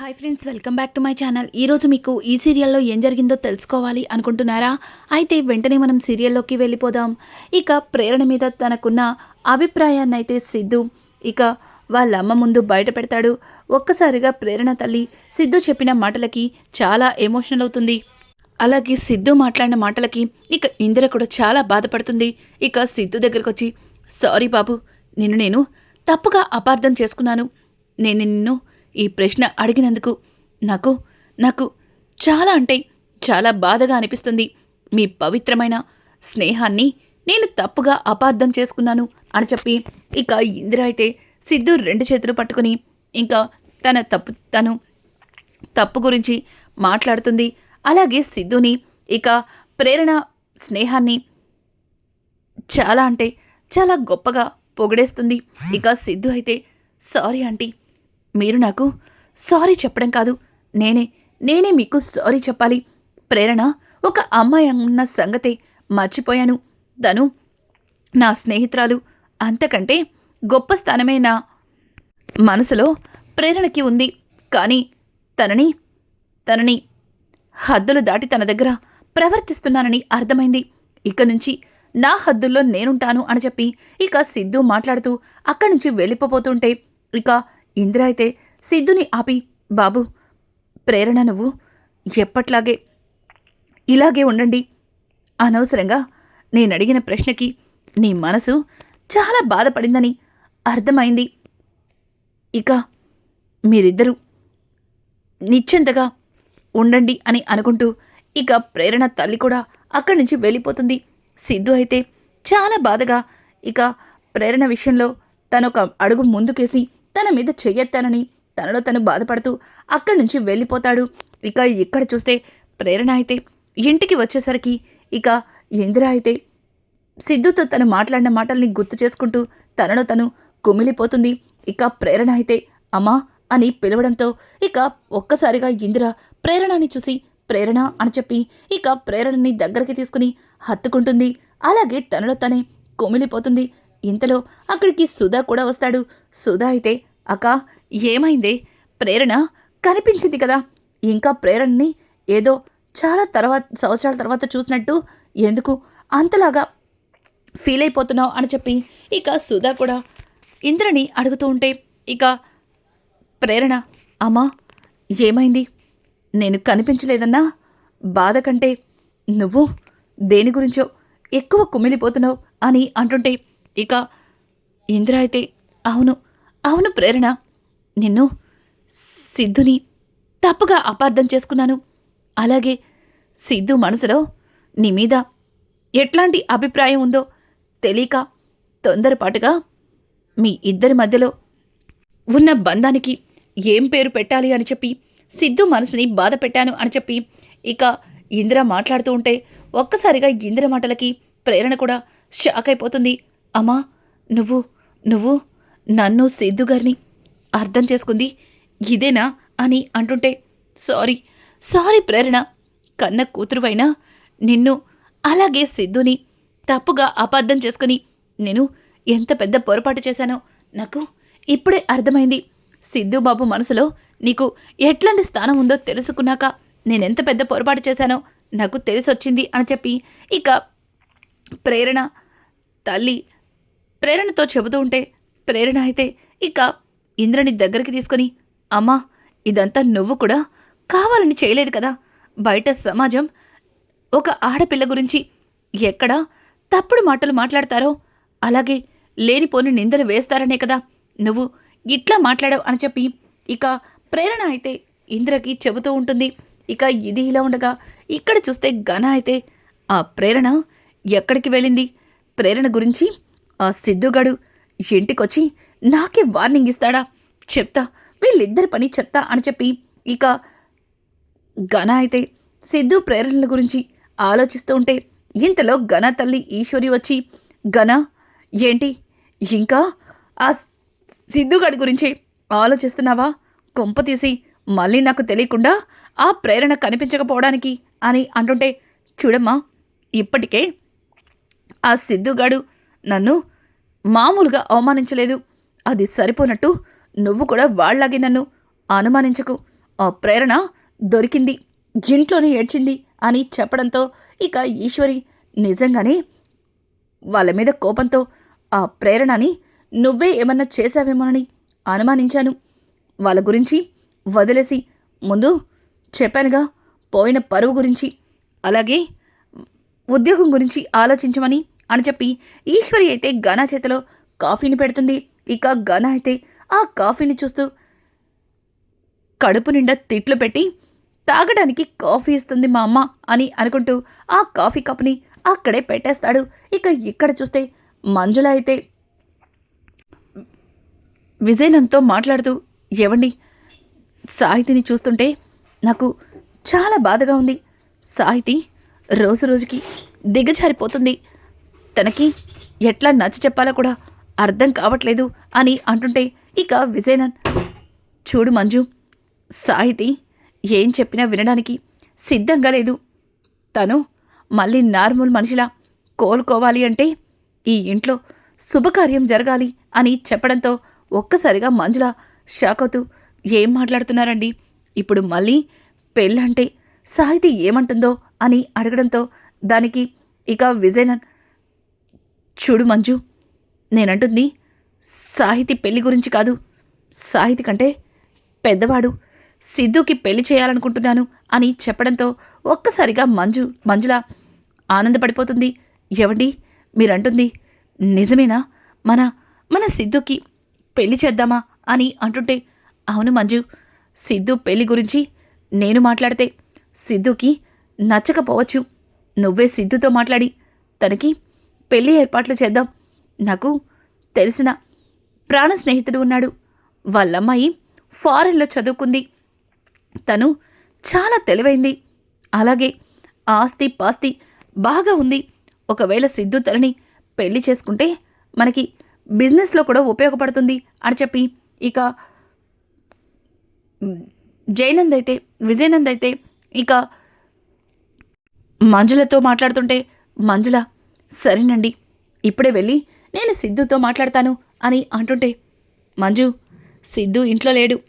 Hi friends welcome back to my channel. ఈరోజు మీకు ఈ సీరియల్లో ఏం జరిగిందో తెలుసుకోవాలి అనుకుంటున్నారా? అయితే వెంటనే మనం సీరియల్లోకి వెళ్ళిపోదాం. ఇక ప్రేరణ మీద తనకున్న అభిప్రాయాన్ని అయితే సిద్ధు. ఇక వాళ్ళ అమ్మ ముందు బయట పెడతాడు. ఒక్కసారిగా ప్రేరణ తల్లి సిద్ధు చెప్పిన మాటలకి చాలా ఎమోషనల్ అవుతుంది. అలాగే సిద్ధు మాట్లాడిన మాటలకి ఇక ఇందిర కూడా చాలా బాధపడుతుంది. ఇక సిద్ధు దగ్గరకు వచ్చి సారీ బాబు నిన్ను నేను తప్పుగా అపార్థం చేసుకున్నాను. నేను నిన్ను ఈ ప్రశ్న అడిగినందుకు నాకు నాకు చాలా అంటే చాలా బాధగా అనిపిస్తుంది. మీ పవిత్రమైన స్నేహాన్ని నేను తప్పుగా అపార్థం చేసుకున్నాను అని చెప్పి ఇక ఇందిర అయితే సిద్ధు రెండు చేతులు పట్టుకుని ఇంకా తన తప్పు తను తప్పు గురించి మాట్లాడుతుంది. అలాగే సిద్ధుని ఇక ప్రేరణ స్నేహాన్ని చాలా అంటే చాలా గొప్పగా పొగిడేస్తుంది. ఇక సిద్ధు అయితే సారీ ఆంటీ మీరు నాకు సారీ చెప్పడం కాదు. నేనే నేనే మీకు సారీ చెప్పాలి. ప్రేరణ ఒక అమ్మాయి అన్న సంగతే మర్చిపోయాను. తను నా స్నేహితురాలు అంతకంటే గొప్ప స్థానమే నా మనసులో ప్రేరణకి ఉంది. కానీ తనని తనని హద్దులు దాటి తన దగ్గర ప్రవర్తిస్తున్నానని అర్థమైంది. ఇక నుంచి నా హద్దుల్లో నేనుంటాను అని చెప్పి ఇక సిద్ధు మాట్లాడుతూ అక్కడి నుంచి వెళ్ళిపోతుంటే ఇక ఇందిర అయితే సిద్ధుని ఆపి బాబు ప్రేరణ నువ్వు. ఎప్పట్లాగే ఇలాగే ఉండండి. అనవసరంగా నేను అడిగిన ప్రశ్నకి నీ మనసు చాలా బాధపడిందని అర్థమైంది. ఇక మీరిద్దరూ నిశ్చింతగా ఉండండి అని అనుకుంటూ ఇక ప్రేరణ తల్లి కూడా అక్కడి నుంచి వెళ్ళిపోతుంది. సిద్ధు అయితే చాలా బాధగా ఇక ప్రేరణ విషయంలో తనొక అడుగు ముందుకేసి తన మీద చెయ్యెత్తానని తనలో తను బాధపడుతూ అక్కడి నుంచి వెళ్ళిపోతాడు. ఇక ఇక్కడ చూస్తే ప్రేరణ అయితే ఇంటికి వచ్చేసరికి ఇక ఇందిర అయితే సిద్ధుతో తను మాట్లాడిన మాటల్ని గుర్తు చేసుకుంటూ తనలో తను కుమిలిపోతుంది. ఇక ప్రేరణ అయితే అమ్మా అని పిలవడంతో ఇక ఒక్కసారిగా ఇందిర ప్రేరణని చూసి ప్రేరణ అని చెప్పి ఇక ప్రేరణని దగ్గరికి తీసుకుని హత్తుకుంటుంది. అలాగే తనలో తనే కుమిలిపోతుంది. ఇంతలో అక్కడికి సుధా కూడా వస్తాడు. సుధా అయితే అక్క ఏమైంది? ప్రేరణ కనిపించింది కదా. ఇంకా ప్రేరణని ఏదో చాలా తర్వాత సంవత్సరాల తర్వాత చూసినట్టు ఎందుకు అంతలాగా ఫీల్ అయిపోతున్నావు? అని చెప్పి ఇక సుధా కూడా ఇంద్రని అడుగుతూ ఉంటే ఇక ప్రేరణ అమ్మా ఏమైంది? నేను కనిపించలేదన్నా? బాధ కంటే నువ్వు దేని గురించో ఎక్కువ కుమిలిపోతున్నావు అని అంటుంటే ఇక ఇంద్ర అయితే అవును అవును ప్రేరణ. నిన్ను సిద్ధుని తప్పుగా అపార్థం చేసుకున్నాను. అలాగే సిద్ధు మనసులో నీ మీద ఎట్లాంటి అభిప్రాయం ఉందో తెలియక తొందరపాటుగా మీ ఇద్దరి మధ్యలో ఉన్న బంధానికి ఏం పేరు పెట్టాలి అని చెప్పి సిద్ధు మనసుని బాధ పెట్టాను అని చెప్పి ఇక ఇందిర మాట్లాడుతూ ఉంటే ఒక్కసారిగా ఇందిర మాటలకి ప్రేరణ కూడా షాక్ అయిపోతుంది. అమ్మా నువ్వు నువ్వు నన్ను సిద్ధుగారిని అర్థం చేసుకుంది. ఇదేనా? అని అంటుంటే సారీ సారీ ప్రేరణ. కన్న కూతురువైనా నిన్ను అలాగే సిద్ధుని తప్పుగా అపార్థం చేసుకుని నేను ఎంత పెద్ద పొరపాటు చేశానో నాకు ఇప్పుడే అర్థమైంది. సిద్ధుబాబు మనసులో నీకు ఎట్లాంటి స్థానం ఉందో తెలుసుకున్నాక నేనెంత పెద్ద పొరపాటు చేశానో నాకు తెలిసొచ్చింది అని చెప్పి ఇక ప్రేరణ తల్లి ప్రేరణతో చెబుతూ ఉంటే ప్రేరణ అయితే ఇక ఇంద్రని దగ్గరికి తీసుకొని అమ్మా ఇదంతా నువ్వు కూడా కావాలని చేయలేదు కదా. బయట సమాజం ఒక ఆడపిల్ల గురించి ఎక్కడ తప్పుడు మాటలు మాట్లాడతారో? అలాగే లేనిపోని నిందలు వేస్తారనే కదా. నువ్వు ఇట్లా మాట్లాడావు అని చెప్పి ఇక ప్రేరణ అయితే ఇంద్రకి చెబుతూ ఉంటుంది. ఇక ఇది ఇలా ఉండగా ఇక్కడ చూస్తే ఘన అయితే ఆ ప్రేరణ ఎక్కడికి వెళ్ళింది? ప్రేరణ గురించి ఆ సిద్ధుగాడు ఇంటికొచ్చి నాకే వార్నింగ్ ఇస్తాడా? చెప్తా. వీళ్ళిద్దరి పని చెప్తా అని చెప్పి ఇక ఘన అయితే సిద్ధు ప్రేరణల గురించి ఆలోచిస్తూ ఉంటే ఇంతలో ఘన తల్లి ఈశ్వరి వచ్చి ఘన ఏంటి? ఇంకా ఆ సిద్ధుగడి గురించి ఆలోచిస్తున్నావా? కొంప తీసి మళ్ళీ నాకు తెలియకుండా ఆ ప్రేరణ కనిపించకపోవడానికి అని అంటుంటే చూడమ్మా ఇప్పటికే ఆ సిద్ధుగాడు నన్ను మామూలుగా అవమానించలేదు. అది సరిపోనట్టు నువ్వు కూడా వాళ్ళలాగే నన్ను అనుమానించకు. ఆ ప్రేరణ దొరికింది. ఇంట్లోనే ఏడ్చింది అని చెప్పడంతో ఇక ఈశ్వరి నిజంగానే వాళ్ళ మీద కోపంతో ఆ ప్రేరణని నువ్వే ఏమన్నా చేశావేమోనని అనుమానించాను. వాళ్ళ గురించి వదిలేసి ముందు చెప్పానుగా పోయిన పరువు గురించి అలాగే ఉద్యోగం గురించి ఆలోచించమని అని చెప్పి ఈశ్వరి అయితే ఘన చేతిలో కాఫీని పెడుతుంది. ఇక ఘన అయితే ఆ కాఫీని చూస్తూ కడుపు నిండా తిట్లు పెట్టి తాగడానికి కాఫీ ఇస్తుంది మా అమ్మ అని అనుకుంటూ ఆ కాఫీ కప్ని అక్కడే పెట్టేస్తాడు. ఇక ఇక్కడ చూస్తే మంజుల అయితే విజయనంతో మాట్లాడుతూ ఏవండి? సాహితిని చూస్తుంటే నాకు చాలా బాధగా ఉంది. సాహితి రోజు రోజుకి దిగజారిపోతుంది. తనకి ఎట్లా నచ్చ చెప్పాలో కూడా అర్థం కావట్లేదు అని అంటుంటే ఇక విజయనంద్ చూడు మంజు సాహితి ఏం చెప్పినా వినడానికి సిద్ధంగా లేదు. తను మళ్ళీ నార్మల్ మనిషిలా కోలుకోవాలి అంటే ఈ ఇంట్లో శుభకార్యం జరగాలి అని చెప్పడంతో ఒక్కసారిగా మంజుల షాక్ అవుతూ ఏం మాట్లాడుతున్నారండి? ఇప్పుడు మళ్ళీ పెళ్ళంటే సాహితి ఏమంటుందో అని అడగడంతో దానికి ఇక విజయనంద్ చూడు మంజు నేనంటుంది సాహితి పెళ్ళి గురించి కాదు. సాహితి కంటే పెద్దవాడు. సిద్ధుకి పెళ్ళి చేయాలనుకుంటున్నాను అని చెప్పడంతో ఒక్కసారిగా మంజు మంజుల ఆనందపడిపోతుంది. ఎవండి మీరంటుంది నిజమేనా? మన మన సిద్ధుకి పెళ్ళి చేద్దామా అని అంటుంటే అవును మంజు సిద్ధు పెళ్ళి గురించి నేను మాట్లాడితే సిద్ధుకి నచ్చకపోవచ్చు. నువ్వే సిద్ధుతో మాట్లాడి తనకి పెళ్ళి ఏర్పాట్లు చేద్దాం. నాకు తెలిసిన ప్రాణ స్నేహితుడు ఉన్నాడు. వాళ్ళమ్మాయి ఫారెన్లో చదువుకుంది. తను చాలా తెలివైంది. అలాగే ఆస్తి పాస్తి బాగా ఉంది. ఒకవేళ సిద్ధు తనని పెళ్ళి చేసుకుంటే మనకి బిజినెస్లో కూడా ఉపయోగపడుతుంది అని చెప్పి ఇక జయనంద్ అయితే విజయనంద్ అయితే ఇక మంజులతో మాట్లాడుతుంటే మంజుల సరేనండి. ఇప్పుడే వెళ్ళి నేను సిద్ధుతో మాట్లాడతాను అని అంటుంటే మంజు సిద్ధు ఇంట్లో లేడు.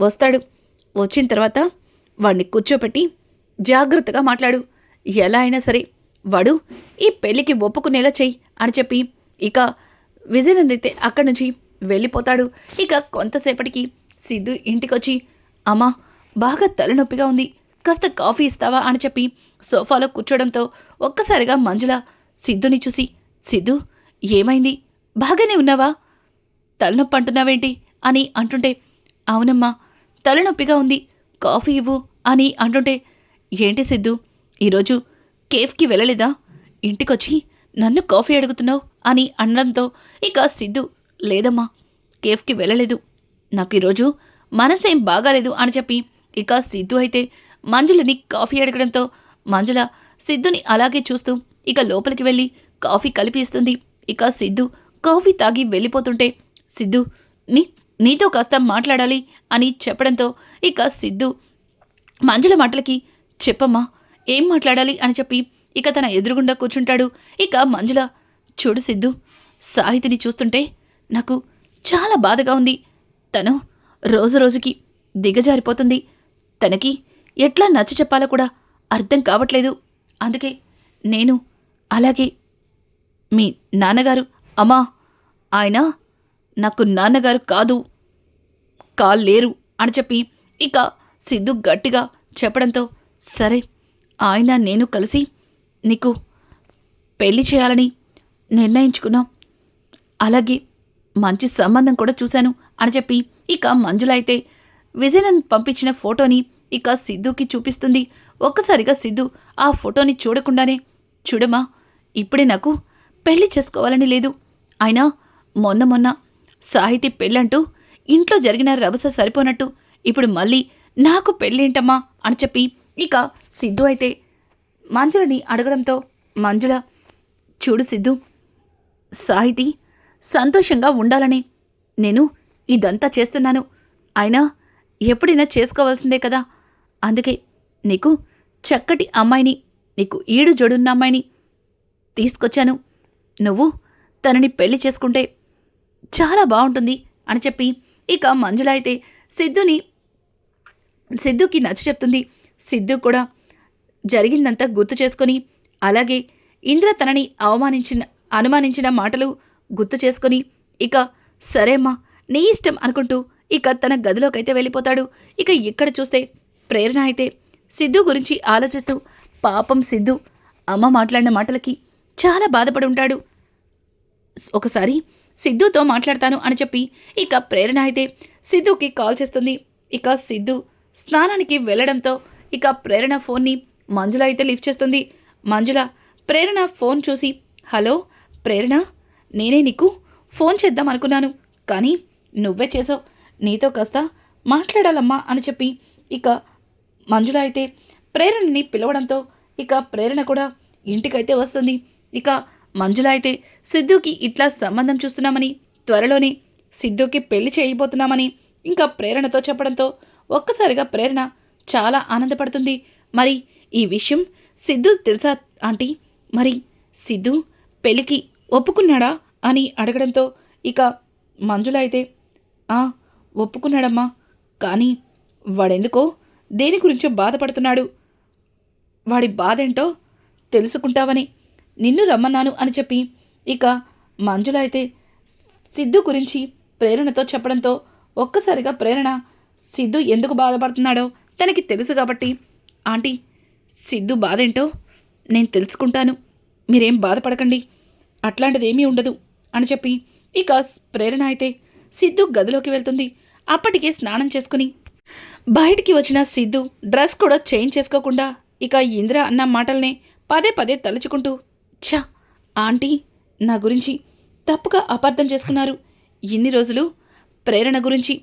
వస్తాడు. వచ్చిన తర్వాత వాడిని కూర్చోపెట్టి జాగ్రత్తగా మాట్లాడు. ఎలా అయినా సరే వాడు ఈ పెళ్ళికి ఒప్పుకునేలా చెయ్యి అని చెప్పి ఇక విజయనంద్ అయితే అక్కడి నుంచి వెళ్ళిపోతాడు. ఇక కొంతసేపటికి సిద్ధు ఇంటికొచ్చి అమ్మా బాగా తలనొప్పిగా ఉంది. కాస్త కాఫీ ఇస్తావా? అని చెప్పి సోఫాలో కూర్చోడంతో ఒక్కసారిగా మంజుల సిద్ధుని చూసి సిద్ధు ఏమైంది? బాగానే ఉన్నావా? తలనొప్పి అంటున్నావేంటి? అని అంటుంటే అవునమ్మా తలనొప్పిగా ఉంది కాఫీ ఇవ్వు అని అంటుంటే ఏంటి సిద్ధు ఈరోజు కేఫ్కి వెళ్ళలేదా? ఇంటికొచ్చి నన్ను కాఫీ అడుగుతున్నావు అని అనడంతో ఇక సిద్ధు లేదమ్మా కేఫ్కి వెళ్ళలేదు. నాకు ఈరోజు మనసేం బాగాలేదు అని చెప్పి ఇక సిద్ధు అయితే మంజులని కాఫీ అడగడంతో మంజుల సిద్ధుని అలాగే చూస్తూ ఇక లోపలికి వెళ్ళి కాఫీ కలిపిస్తుంది. ఇక సిద్ధు కాఫీ తాగి వెళ్ళిపోతుంటే సిద్ధు నీ నీతో కాస్త మాట్లాడాలి అని చెప్పడంతో ఇక సిద్ధు మంజుల మాటలకి చెప్పమ్మా ఏం మాట్లాడాలి అని చెప్పి ఇక తన ఎదురుగుండా కూర్చుంటాడు. ఇక మంజుల చూడు సిద్ధు సాహితిని చూస్తుంటే నాకు చాలా బాధగా ఉంది. తను రోజు రోజుకి దిగజారిపోతుంది. తనకి ఎట్లా నచ్చ చెప్పాలో కూడా అర్థం కావట్లేదు. అందుకే నేను అలాగే మీ నాన్నగారు అమ్మా ఆయన నాకు నాన్నగారు కాదు కాలేరు అని చెప్పి ఇక సిద్ధు గట్టిగా చెప్పడంతో సరే ఆయన నేను కలిసి నీకు పెళ్ళి చేయాలని నిర్ణయించుకున్నాం. అలాగే మంచి సంబంధం కూడా చూశాను అని చెప్పి ఇక మంజుల అయితే విజయనన్ పంపించిన ఫోటోని ఇక సిద్ధుకి చూపిస్తుంది. ఒక్కసారిగా సిద్ధు ఆ ఫోటోని చూడకుండానే చూడమా ఇప్పుడే నాకు పెళ్ళి చేసుకోవాలని లేదు. అయినా మొన్న మొన్న సాహితీ పెళ్ళంటూ ఇంట్లో జరిగిన రభస సరిపోనట్టు ఇప్పుడు మళ్ళీ నాకు పెళ్ళేంటమ్మా అని చెప్పి ఇక సిద్ధు అయితే మంజులని అడగడంతో మంజుల చూడు సిద్ధు సాహితి సంతోషంగా ఉండాలని నేను ఇదంతా చేస్తున్నాను. అయినా ఎప్పుడైనా చేసుకోవాల్సిందే కదా. అందుకే నీకు చక్కటి అమ్మాయిని నీకు ఈడు జోడున్న అమ్మాయిని తీసుకొచ్చాను. నువ్వు తనని పెళ్ళి చేసుకుంటే చాలా బాగుంటుంది అని చెప్పి ఇక మంజుల అయితే సిద్ధుని సిద్ధుకి నచ్చ చెప్తుంది. సిద్ధు కూడా జరిగిందంతా గుర్తు చేసుకొని అలాగే ఇంద్ర తనని అవమానించిన అనుమానించిన మాటలు గుర్తు చేసుకొని ఇక సరేమ్మా నీ ఇష్టం అనుకుంటూ ఇక తన గదిలోకైతే వెళ్ళిపోతాడు. ఇక ఇక్కడ చూస్తే ప్రేరణ అయితే సిద్ధు గురించి ఆలోచిస్తూ పాపం సిద్ధు అమ్మ మాట్లాడిన మాటలకి చాలా బాధపడి ఉంటాడు. ఒకసారి సిద్ధుతో మాట్లాడతాను అని చెప్పి ఇక ప్రేరణ అయితే సిద్ధుకి కాల్ చేస్తుంది. ఇక సిద్ధు స్నానానికి వెళ్ళడంతో ఇక ప్రేరణ ఫోన్ని మంజుల అయితే లిఫ్ట్ చేస్తుంది. మంజుల ప్రేరణ ఫోన్ చూసి హలో ప్రేరణ నేనే నీకు ఫోన్ చేద్దాం అనుకున్నాను కానీ నువ్వే చేసావు. నీతో కాస్త మాట్లాడాలమ్మా అని చెప్పి ఇక మంజుల అయితే ప్రేరణని పిలవడంతో ఇక ప్రేరణ కూడా ఇంటికైతే వస్తుంది. ఇక మంజుల అయితే సిద్ధుకి ఇట్లా సంబంధం చూస్తున్నామని త్వరలోనే సిద్ధుకి పెళ్ళి చేయబోతున్నామని ఇంకా ప్రేరణతో చెప్పడంతో ఒక్కసారిగా ప్రేరణ చాలా ఆనందపడుతుంది. మరి ఈ విషయం సిద్ధు తెలుసా ఆంటీ? మరి సిద్ధు పెళ్ళికి ఒప్పుకున్నాడా అని అడగడంతో ఇక మంజుల అయితే ఆ ఒప్పుకున్నాడమ్మా కానీ వాడెందుకో దేని గురించో బాధపడుతున్నాడు. వాడి బాధేంటో తెలుసుకుంటావని నిన్ను రమ్మన్నాను అని చెప్పి ఇక మంజుల అయితే సిద్ధు గురించి ప్రేరణతో చెప్పడంతో ఒక్కసారిగా ప్రేరణ సిద్ధు ఎందుకు బాధపడుతున్నాడో తనకి తెలుసు కాబట్టి ఆంటీ సిద్ధు బాధేంటో నేను తెలుసుకుంటాను. మీరేం బాధపడకండి. అట్లాంటిది ఏమీ ఉండదు. అని చెప్పి ఇక ప్రేరణ అయితే సిద్ధు గదిలోకి వెళ్తుంది. అప్పటికే స్నానం చేసుకుని బయటికి వచ్చిన సిద్ధు డ్రెస్ కూడా చేంజ్ చేసుకోకుండా ఇక ఇంద్ర అన్న మాటల్నే పదే పదే తలుచుకుంటూ ఛా ఆంటీ నా గురించి తప్పుగా అపార్థం చేసుకున్నారు. ఇన్ని రోజులు ప్రేరణ గురించి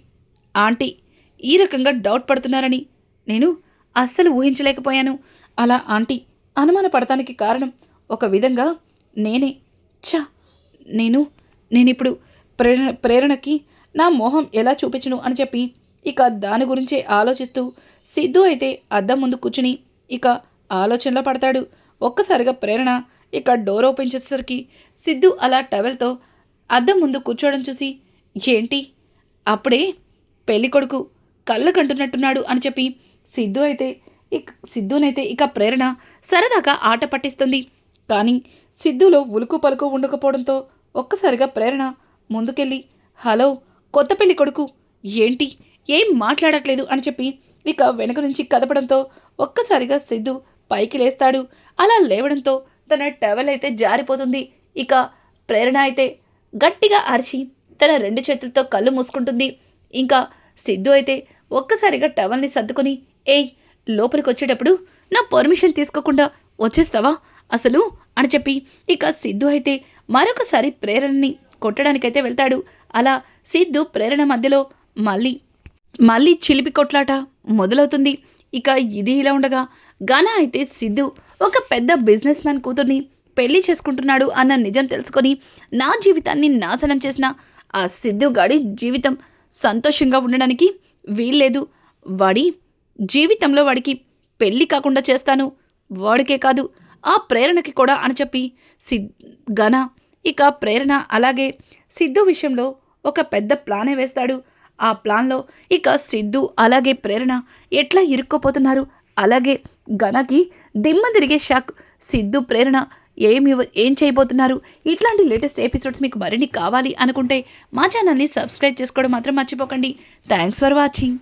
ఆంటీ ఈ రకంగా డౌట్ పడుతున్నారని నేను అస్సలు ఊహించలేకపోయాను. అలా ఆంటీ అనుమాన పడటానికి కారణం ఒక విధంగా నేనే. ఛా నేను నేనిప్పుడు ప్రేరణ ప్రేరణకి నా మోహం ఎలా చూపించను అని చెప్పి ఇక దాని గురించే ఆలోచిస్తూ సిద్ధు అయితే అద్దం ముందు కూర్చుని ఇక ఆలోచనలో పడతాడు. ఒక్కసారిగా ప్రేరణ ఇక డోర్ ఓపెన్ చేసేసరికి సిద్ధు అలా టవెల్తో అద్దం ముందు కూర్చోవడం చూసి ఏంటి? అప్పుడే పెళ్ళి కొడుకు కళ్ళ కంటున్నట్టున్నాడు అని చెప్పి సిద్ధు అయితే ఇక సిద్ధునైతే ఇక ప్రేరణ సరదాగా ఆట పట్టిస్తుంది. కానీ సిద్ధులో ఉలుకు పలుకు ఉండకపోవడంతో ఒక్కసారిగా ప్రేరణ ముందుకెళ్ళి హలో కొత్త పెళ్ళి కొడుకు ఏంటి? ఏం మాట్లాడట్లేదు? అని చెప్పి ఇక వెనక నుంచి కదపడంతో ఒక్కసారిగా సిద్ధు పైకి లేస్తాడు. అలా లేవడంతో తన టవల్ అయితే జారిపోతుంది. ఇక ప్రేరణ అయితే గట్టిగా అరిచి తన రెండు చేతులతో కళ్ళు మూసుకుంటుంది. ఇంకా సిద్ధు అయితే ఒక్కసారిగా టవల్ని సర్దుకొని ఏయ్ లోపలికి వచ్చేటప్పుడు నా పర్మిషన్ తీసుకోకుండా వచ్చేస్తావా? అసలు అని చెప్పి ఇక సిద్ధు అయితే మరొకసారి ప్రేరణని కొట్టడానికైతే వెళ్తాడు. అలా సిద్ధు ప్రేరణ మధ్యలో మళ్ళీ మళ్ళీ చిలిపి కొట్లాట మొదలవుతుంది. ఇక ఇది ఇలా ఉండగా ఘన అయితే సిద్ధు ఒక పెద్ద బిజినెస్ మ్యాన్ కూతుర్ని పెళ్ళి చేసుకుంటున్నాడు అన్న నిజం తెలుసుకొని నా జీవితాన్ని నాశనం చేసిన ఆ సిద్ధు గాడి జీవితం సంతోషంగా ఉండడానికి వీల్లేదు. వాడి జీవితంలో వాడికి పెళ్ళి కాకుండా చేస్తాను. వాడికే కాదు ఆ ప్రేరణకి కూడా అని చెప్పి సిద్ ఘన ఇక ప్రేరణ అలాగే సిద్ధు విషయంలో ఒక పెద్ద ప్లానే వేస్తాడు. ఆ ప్లాన్లో ఇక సిద్ధు అలాగే ప్రేరణ ఎట్లా ఇరుక్కోపోతున్నారు? అలాగే ఘనకి దిమ్మ తిరిగే షాక్ సిద్ధు ప్రేరణ ఏమి ఏం చేయబోతున్నారు? ఇట్లాంటి లేటెస్ట్ ఎపిసోడ్స్ మీకు మరిన్ని కావాలి అనుకుంటే మా ఛానల్ని సబ్స్క్రైబ్ చేసుకోవడం మాత్రం మర్చిపోకండి. Thanks for watching.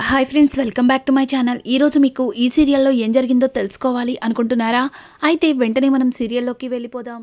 Hi friends welcome back to my channel. ఈరోజు మీకు ఈ సీరియల్లో ఏం జరిగిందో తెలుసుకోవాలి అనుకుంటున్నారా? అయితే వెంటనే మనం సీరియల్లోకి వెళ్ళిపోదాం.